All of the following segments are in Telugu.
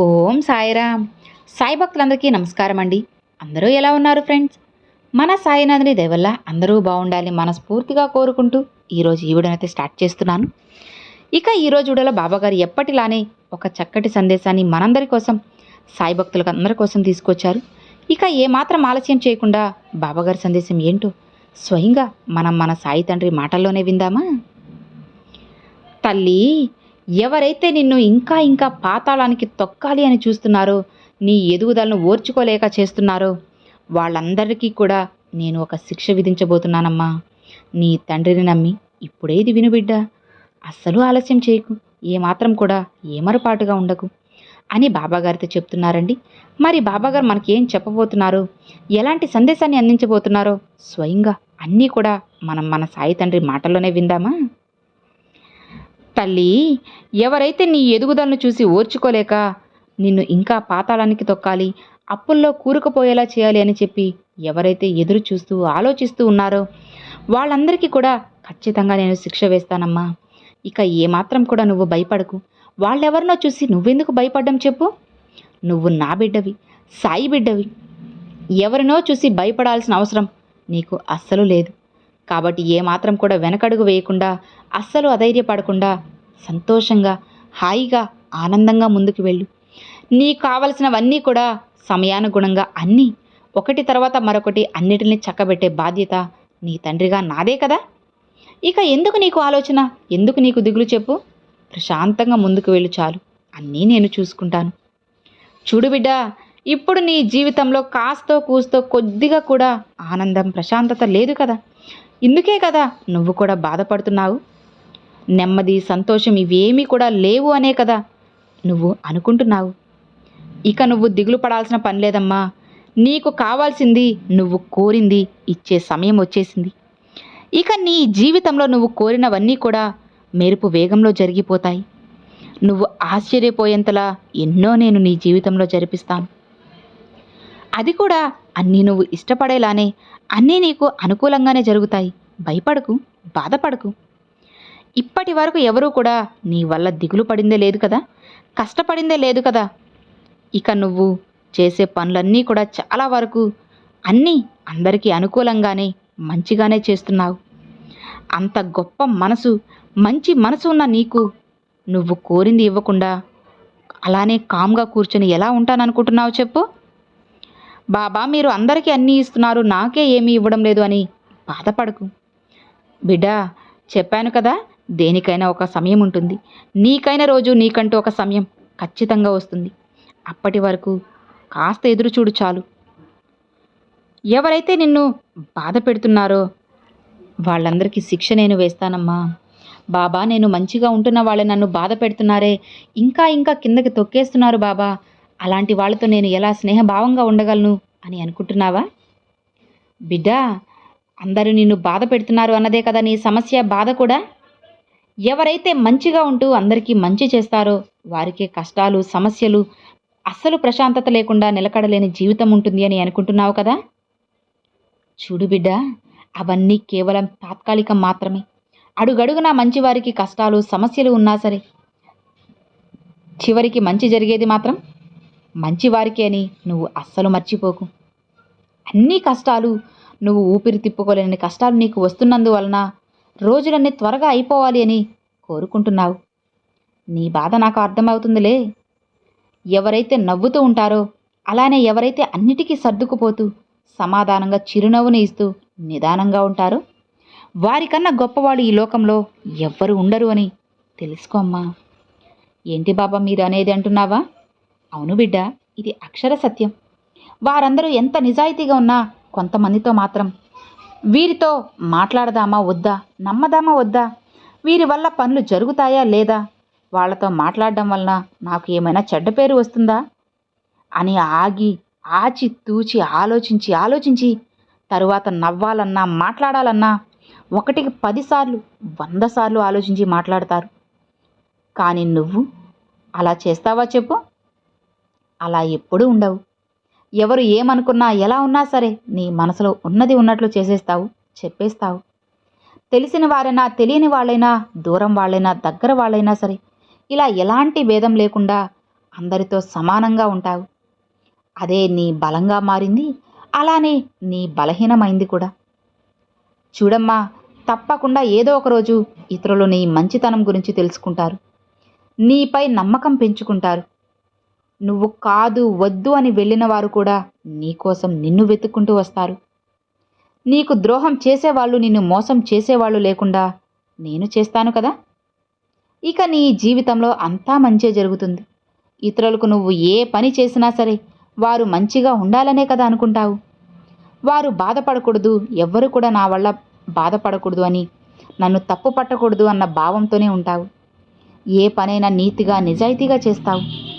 ఓం సాయిరామ్. సాయి భక్తులందరికీ నమస్కారం అండి. అందరూ ఎలా ఉన్నారు ఫ్రెండ్స్? మన సాయినాథుని దయవల్ల అందరూ బాగుండాలి మనస్ఫూర్తిగా కోరుకుంటూ ఈరోజు ఈ స్టార్ట్ చేస్తున్నాను. ఇక ఈరోజు వీడియోలో బాబాగారు ఎప్పటిలానే ఒక చక్కటి సందేశాన్ని మనందరి కోసం సాయి భక్తులకు అందరి కోసం తీసుకొచ్చారు. ఇక ఏమాత్రం ఆలస్యం చేయకుండా బాబాగారి సందేశం ఏంటో స్వయంగా మనం మన సాయి తండ్రి మాటల్లోనే విందామా? తల్లి ఎవరైతే నిన్ను ఇంకా ఇంకా పాతాళానికి తొక్కాలి అని చూస్తున్నారో నీ ఎదుగుదలను ఓర్చుకోలేక చేస్తున్నారో వాళ్ళందరికీ కూడా నేను ఒక శిక్ష విధించబోతున్నానమ్మా. నీ తండ్రిని నమ్మి ఇప్పుడే ఇది విను బిడ్డ. అస్సలు ఆలస్యం చేయకు. ఏమాత్రం కూడా ఏమరపాటుగా ఉండకు. అని బాబాగారితో చెప్తున్నారండి. మరి బాబాగారు మనకేం చెప్పబోతున్నారు చెప్పబోతున్నారో ఎలాంటి సందేశాన్ని అందించబోతున్నారో స్వయంగా అన్నీ కూడా మనం మన సాయి తండ్రి మాటల్లోనే విందామా? తల్లి ఎవరైతే నీ ఎదుగుదలను చూసి ఓర్చుకోలేక నిన్ను ఇంకా పాతాళానికి తొక్కాలి అప్పుల్లో కూరుకుపోయేలా చేయాలి అని చెప్పి ఎవరైతే ఎదురు చూస్తూ ఆలోచిస్తూ ఉన్నారో వాళ్ళందరికీ కూడా ఖచ్చితంగా నేను శిక్ష వేస్తానమ్మా. ఇక ఏమాత్రం కూడా నువ్వు భయపడకు. వాళ్ళెవరినో చూసి నువ్వెందుకు భయపడ్డం చెప్పు? నువ్వు నా బిడ్డవి సాయి బిడ్డవి. ఎవరినో చూసి భయపడాల్సిన అవసరం నీకు అస్సలు లేదు. కాబట్టి ఏమాత్రం కూడా వెనకడుగు వేయకుండా అస్సలు అధైర్యపడకుండా సంతోషంగా హాయిగా ఆనందంగా ముందుకు వెళ్ళు. నీకు కావలసినవన్నీ కూడా సమయానుగుణంగా అన్నీ ఒకటి తర్వాత మరొకటి అన్నిటిని చక్కబెట్టే బాధ్యత నీ తండ్రిగా నాదే కదా? ఇక ఎందుకు నీకు ఆలోచన? ఎందుకు నీకు దిగులు చెప్పు? ప్రశాంతంగా ముందుకు వెళ్ళు చాలు. అన్నీ నేను చూసుకుంటాను. చూడు బిడ్డ ఇప్పుడు నీ జీవితంలో కాస్తో కూస్తో కొద్దిగా కూడా ఆనందం ప్రశాంతత లేదు కదా? ఇందుకే కదా నువ్వు కూడా బాధపడుతున్నావు? నెమ్మది సంతోషం ఇవేమీ కూడా లేవు అనే కదా నువ్వు అనుకుంటున్నావు? ఇక నువ్వు దిగులు పడాల్సిన పని లేదమ్మా. నీకు కావాల్సింది నువ్వు కోరింది ఇచ్చే సమయం వచ్చేసింది. ఇక నీ జీవితంలో నువ్వు కోరినవన్నీ కూడా మెరుపు వేగంలో జరిగిపోతాయి. నువ్వు ఆశ్చర్యపోయేంతలా ఎన్నో నేను నీ జీవితంలో జరిపిస్తాను. అది కూడా అన్నీ నువ్వు ఇష్టపడేలానే అన్నీ నీకు అనుకూలంగానే జరుగుతాయి. భయపడకు బాధపడకు. ఇప్పటి వరకు ఎవరూ కూడా నీ వల్ల దిగులు పడిందే లేదు కదా? కష్టపడిందే లేదు కదా? ఇక నువ్వు చేసే పనులన్నీ కూడా చాలా వరకు అన్నీ అందరికీ అనుకూలంగానే మంచిగానే చేస్తున్నావు. అంత గొప్ప మనసు మంచి మనసు ఉన్న నీకు నువ్వు కోరింది ఇవ్వకుండా అలానే కామ్గా కూర్చొని ఎలా ఉంటాననుకుంటున్నావు చెప్పు? బాబా మీరు అందరికీ అన్నీ ఇస్తున్నారు నాకే ఏమీ ఇవ్వడం లేదు అని బాధపడకు. బిడ్డా చెప్పాను కదా దేనికైనా ఒక సమయం ఉంటుంది. నీకైన రోజు నీకంటూ ఒక సమయం ఖచ్చితంగా వస్తుంది. అప్పటి వరకు కాస్త ఎదురు చూడు చాలు. ఎవరైతే నిన్ను బాధ పెడుతున్నారో వాళ్ళందరికీ శిక్ష నేను వేస్తానమ్మా. బాబా నేను మంచిగా ఉంటున్న వాళ్ళే నన్ను బాధ పెడుతున్నారే. ఇంకా ఇంకా కిందకి తొక్కేస్తున్నారు బాబా. అలాంటి వాళ్ళతో నేను ఎలా స్నేహభావంగా ఉండగలను అని అనుకుంటున్నావా? బిడ్డా అందరూ నిన్ను బాధ పెడుతున్నారు అన్నదే కదా నీ సమస్య బాధ కూడా? ఎవరైతే మంచిగా ఉంటూ అందరికీ మంచి చేస్తారో వారికే కష్టాలు సమస్యలు అస్సలు ప్రశాంతత లేకుండా నిలకడలేని జీవితం ఉంటుంది అని అనుకుంటున్నావు కదా? చూడు బిడ్డ అవన్నీ కేవలం తాత్కాలికం మాత్రమే. అడుగడుగునా మంచివారికి కష్టాలు సమస్యలు ఉన్నా సరే చివరికి మంచి జరిగేది మాత్రం మంచివారికి అని నువ్వు అస్సలు మర్చిపోకు. అన్ని కష్టాలు నువ్వు ఊపిరి తిప్పుకోలేని కష్టాలు నీకు వస్తున్నందువలన రోజులన్నీ త్వరగా అయిపోవాలి అని కోరుకుంటున్నావు. నీ బాధ నాకు అర్థమవుతుందిలే. ఎవరైతే నవ్వుతూ ఉంటారో అలానే ఎవరైతే అన్నిటికీ సర్దుకుపోతూ సమాధానంగా చిరునవ్వుని ఇస్తూ నిదానంగా ఉంటారో వారికన్నా గొప్పవాడు ఈ లోకంలో ఎవ్వరు ఉండరు అని తెలుసుకోమ్మా. ఏంటి బాబా మీరు అనేది అంటున్నావా? అవును బిడ్డ ఇది అక్షర సత్యం. వారందరూ ఎంత నిజాయితీగా ఉన్నా కొంతమందితో మాత్రం. వీరితో మాట్లాడదామా వద్దా నమ్మదామా వద్దా? వీరి వల్ల పనులు జరుగుతాయా లేదా? వాళ్ళతో మాట్లాడడం వలన నాకు ఏమైనా చెడ్డ పేరు వస్తుందా? అని ఆగి ఆచి తూచి ఆలోచించి ఆలోచించి తరువాత నవ్వాలన్నా మాట్లాడాలన్నా ఒకటికి పదిసార్లు వంద సార్లు ఆలోచించి మాట్లాడతారు. కానీ నువ్వు అలా చేస్తావా చెప్పు? అలా ఎప్పుడూ ఉండవు. ఎవరు ఏమనుకున్నా ఎలా ఉన్నా సరే నీ మనసులో ఉన్నది ఉన్నట్లు చేసేస్తావు చెప్పేస్తావు. తెలిసిన వారైనా తెలియని వాళ్ళైనా దూరం వాళ్ళైనా దగ్గర వాళ్ళైనా సరే ఇలా ఎలాంటి భేదం లేకుండా అందరితో సమానంగా ఉంటావు. అదే నీ బలంగా మారింది అలానే నీ బలహీనమైంది కూడా. చూడమ్మా తప్పకుండా ఏదో ఒక రోజు ఇతరులు నీ మంచితనం గురించి తెలుసుకుంటారు. నీపై నమ్మకం పెంచుకుంటారు. నువ్వు కాదు వద్దు అని వెళ్ళిన వారు కూడా నీకోసం నిన్ను వెతుక్కుంటూ వస్తారు. నీకు ద్రోహం చేసేవాళ్ళు నిన్ను మోసం చేసేవాళ్ళు లేకుండా నేను చేస్తాను కదా? ఇక నీ జీవితంలో అంతా మంచే జరుగుతుంది. ఇతరులకు నువ్వు ఏ పని చేసినా సరే వారు మంచిగా ఉండాలనే కదా అనుకుంటావు. వారు బాధపడకూడదు ఎవ్వరు కూడా నా వల్ల బాధపడకూడదు అని నన్ను తప్పు పట్టకూడదు అన్న భావంతోనే ఉంటావు. ఏ పనైనా నీతిగా నిజాయితీగా చేస్తావు.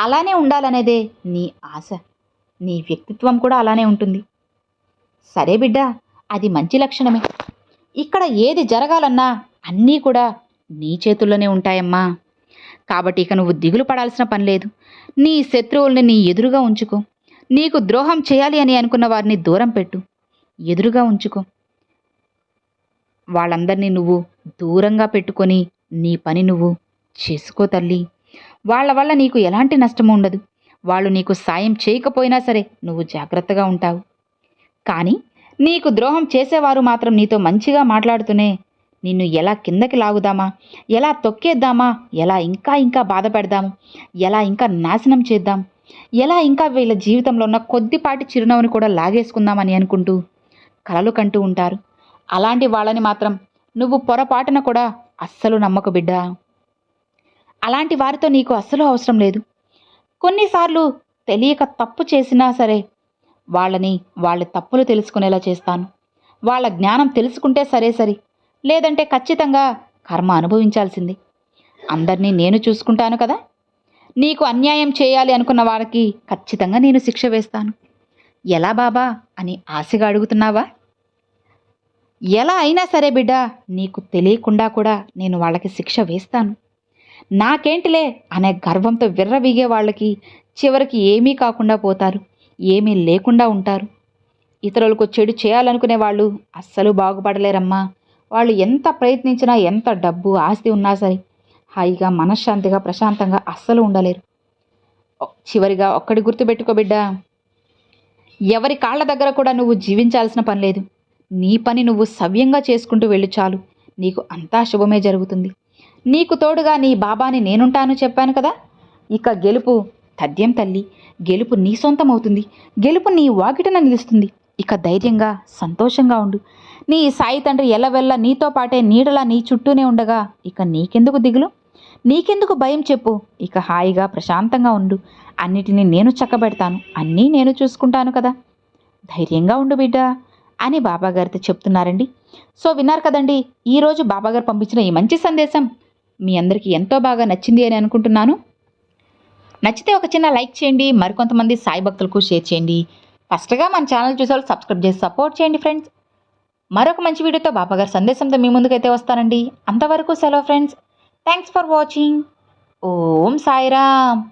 అలానే ఉండాలనేదే నీ ఆశ. నీ వ్యక్తిత్వం కూడా అలానే ఉంటుంది. సరే బిడ్డ అది మంచి లక్షణమే. ఇక్కడ ఏది జరగాలన్నా అన్నీ కూడా నీ చేతుల్లోనే ఉంటాయమ్మా. కాబట్టి ఇక నువ్వు దిగులు పడాల్సిన పని లేదు. నీ శత్రువుల్ని నీ ఎదురుగా ఉంచుకో. నీకు ద్రోహం చేయాలి అని అనుకున్న వారిని దూరం పెట్టు. ఎదురుగా ఉంచుకో. వాళ్ళందరినీ నువ్వు దూరంగా పెట్టుకొని నీ పని నువ్వు చేసుకో తల్లి. వాళ్ళ వల్ల నీకు ఎలాంటి నష్టము ఉండదు. వాళ్ళు నీకు సాయం చేయకపోయినా సరే నువ్వు జాగ్రత్తగా ఉంటావు. కానీ నీకు ద్రోహం చేసేవారు మాత్రం నీతో మంచిగా మాట్లాడుతూనే నిన్ను ఎలా కిందకి లాగుదామా? ఎలా తొక్కేద్దామా? ఎలా ఇంకా ఇంకా బాధ పెడదాము ఎలా ఇంకా నాశనం చేద్దాం? ఎలా ఇంకా వీళ్ళ జీవితంలో ఉన్న కొద్దిపాటి చిరునవ్వుని కూడా లాగేసుకుందామని అనుకుంటూ కలలు కంటూ ఉంటారు. అలాంటి వాళ్ళని మాత్రం నువ్వు పొరపాటున కూడా అస్సలు నమ్మకు బిడ్డా. అలాంటి వారితో నీకు అస్సలు అవసరం లేదు. కొన్నిసార్లు తెలియక తప్పు చేసినా సరే వాళ్ళని వాళ్ళ తప్పులు తెలుసుకునేలా చేస్తాను. వాళ్ళ జ్ఞానం తెలుసుకుంటే సరే సరి. లేదంటే ఖచ్చితంగా కర్మ అనుభవించాల్సింది. అందరినీ నేను చూసుకుంటాను కదా? నీకు అన్యాయం చేయాలి అనుకున్న వారికి ఖచ్చితంగా నేను శిక్ష వేస్తాను. ఎలా బాబా? అని ఆశగా అడుగుతున్నావా? ఎలా అయినా సరే బిడ్డ నీకు తెలియకుండా కూడా నేను వాళ్ళకి శిక్ష వేస్తాను. నాకేంటిలే అనే గర్వంతో విర్రవీగే వాళ్ళకి చివరికి ఏమీ కాకుండా పోతారు. ఏమీ లేకుండా ఉంటారు. ఇతరులకు చెడు చేయాలనుకునే వాళ్ళు అస్సలు బాగుపడలేరమ్మా. వాళ్ళు ఎంత ప్రయత్నించినా ఎంత డబ్బు ఆస్తి ఉన్నా సరే హాయిగా మనశ్శాంతిగా ప్రశాంతంగా అస్సలు ఉండలేరు. చివరిగా ఒక్కడి గుర్తుపెట్టుకో బిడ్డ. ఎవరి కాళ్ళ దగ్గర కూడా నువ్వు జీవించాల్సిన పని లేదు. నీ పని నువ్వు సవ్యంగా చేసుకుంటూ వెళ్ళు చాలు. నీకు అంతా శుభమే జరుగుతుంది. నీకు తోడుగా నీ బాబాని నేనుంటాను చెప్పాను కదా? ఇక గెలుపు తథ్యం తల్లి గెలుపు నీ సొంతం అవుతుంది గెలుపు నీ వాకిటన నిలుస్తుంది. ఇక ధైర్యంగా సంతోషంగా ఉండు. నీ సాయి తండ్రి ఎల్లవెల్ల నీతో పాటే నీడలా నీ చుట్టూనే ఉండగా ఇక నీకెందుకు దిగులు? నీకెందుకు భయం చెప్పు? ఇక హాయిగా ప్రశాంతంగా ఉండు. అన్నిటినీ నేను చక్కబెడతాను. అన్నీ నేను చూసుకుంటాను కదా. ధైర్యంగా ఉండు బిడ్డ అని బాబాగారితో చెప్తున్నారండి. సో విన్నారు కదండి ఈరోజు బాబాగారు పంపించిన ఈ మంచి సందేశం. మీ అందరికీ ఎంతో బాగా నచ్చింది అని అనుకుంటున్నాను. నచ్చితే ఒక చిన్న లైక్ చేయండి మరికొంతమంది సాయి భక్తులకు షేర్ చేయండి. ఫస్ట్గా మన ఛానల్ చూసే వాళ్ళు సబ్స్క్రైబ్ చేసి సపోర్ట్ చేయండి ఫ్రెండ్స్. మరొక మంచి వీడియోతో బాబాగారి సందేశంతో మీ ముందుకైతే వస్తానండి. అంతవరకు సెలవు friends. Thanks for watching. Om Sairam.